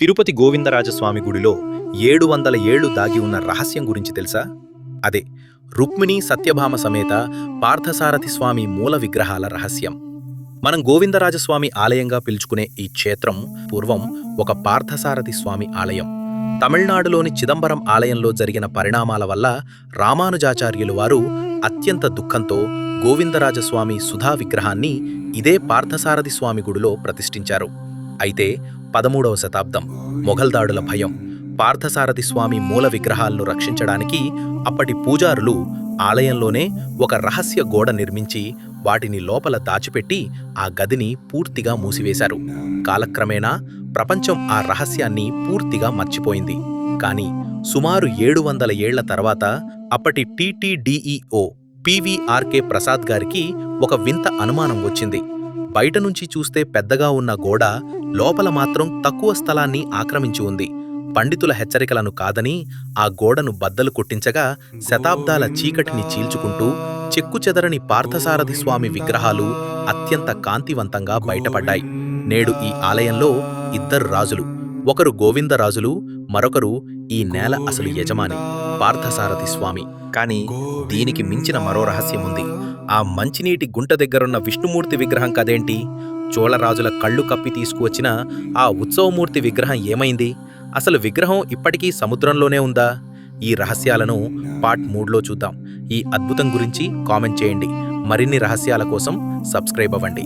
తిరుపతి గోవిందరాజస్వామి గుడిలో ఏడు వందల ఏళ్ళు దాగి ఉన్న రహస్యం గురించి తెలుసా? అదే రుక్మిణి సత్యభామ సమేత పార్థసారథి స్వామి మూల విగ్రహాల రహస్యం. మనం గోవిందరాజస్వామి ఆలయంగా పిలుచుకునే ఈ క్షేత్రం పూర్వం ఒక పార్థసారథి స్వామి ఆలయం. తమిళనాడులోని చిదంబరం ఆలయంలో జరిగిన పరిణామాల వల్ల రామానుజాచార్యులు వారు అత్యంత దుఃఖంతో గోవిందరాజస్వామి సుధా విగ్రహాన్ని ఇదే పార్థసారథి స్వామి గుడిలో ప్రతిష్ఠించారు. అయితే పదమూడవ శతాబ్దం మొఘల్ దాడుల భయం పార్థసారథి స్వామి మూల విగ్రహాలను రక్షించడానికి అప్పటి పూజారులు ఆలయంలోనే ఒక రహస్య గోడ నిర్మించి వాటిని లోపల దాచిపెట్టి ఆ గదిని పూర్తిగా మూసివేశారు. కాలక్రమేణా ప్రపంచం ఆ రహస్యాన్ని పూర్తిగా మర్చిపోయింది. కాని సుమారు ఏడు వందల ఏళ్ళ తర్వాత అప్పటి టీటీడీఈఓ పివిఆర్కే ప్రసాద్ గారికి ఒక వింత అనుమానం వచ్చింది. బయట నుంచి చూస్తే పెద్దగా ఉన్న గోడ లోపల మాత్రం తక్కువ స్థలాన్ని ఆక్రమించి ఉంది. పండితుల హెచ్చరికలను కాదని ఆ గోడను బద్దలు కొట్టించగా శతాబ్దాల చీకటిని చీల్చుకుంటూ చెక్కుచెదరని పార్థసారథి స్వామి విగ్రహాలు అత్యంత కాంతివంతంగా బయటపడ్డాయి. నేడు ఈ ఆలయంలో ఇద్దరు రాజులు. ఒకరు గోవిందరాజులు మరొకరు ఈ నేల అసలు యజమాని పార్థసారథి స్వామి. కానీ దీనికి మించిన మరో రహస్యం ఉంది. ఆ మంచినీటి గుంట దగ్గరున్న విష్ణుమూర్తి విగ్రహం కదేంటి? చోళరాజుల కళ్ళు కప్పి తీసుకువచ్చిన ఆ ఉత్సవమూర్తి విగ్రహం ఏమైంది? అసలు విగ్రహం ఇప్పటికీ సముద్రంలోనే ఉందా? ఈ రహస్యాలను పార్ట్ మూడ్లో చూద్దాం. ఈ అద్భుతం గురించి కామెంట్ చేయండి. మరిన్ని రహస్యాల కోసం సబ్స్క్రైబ్ అవ్వండి.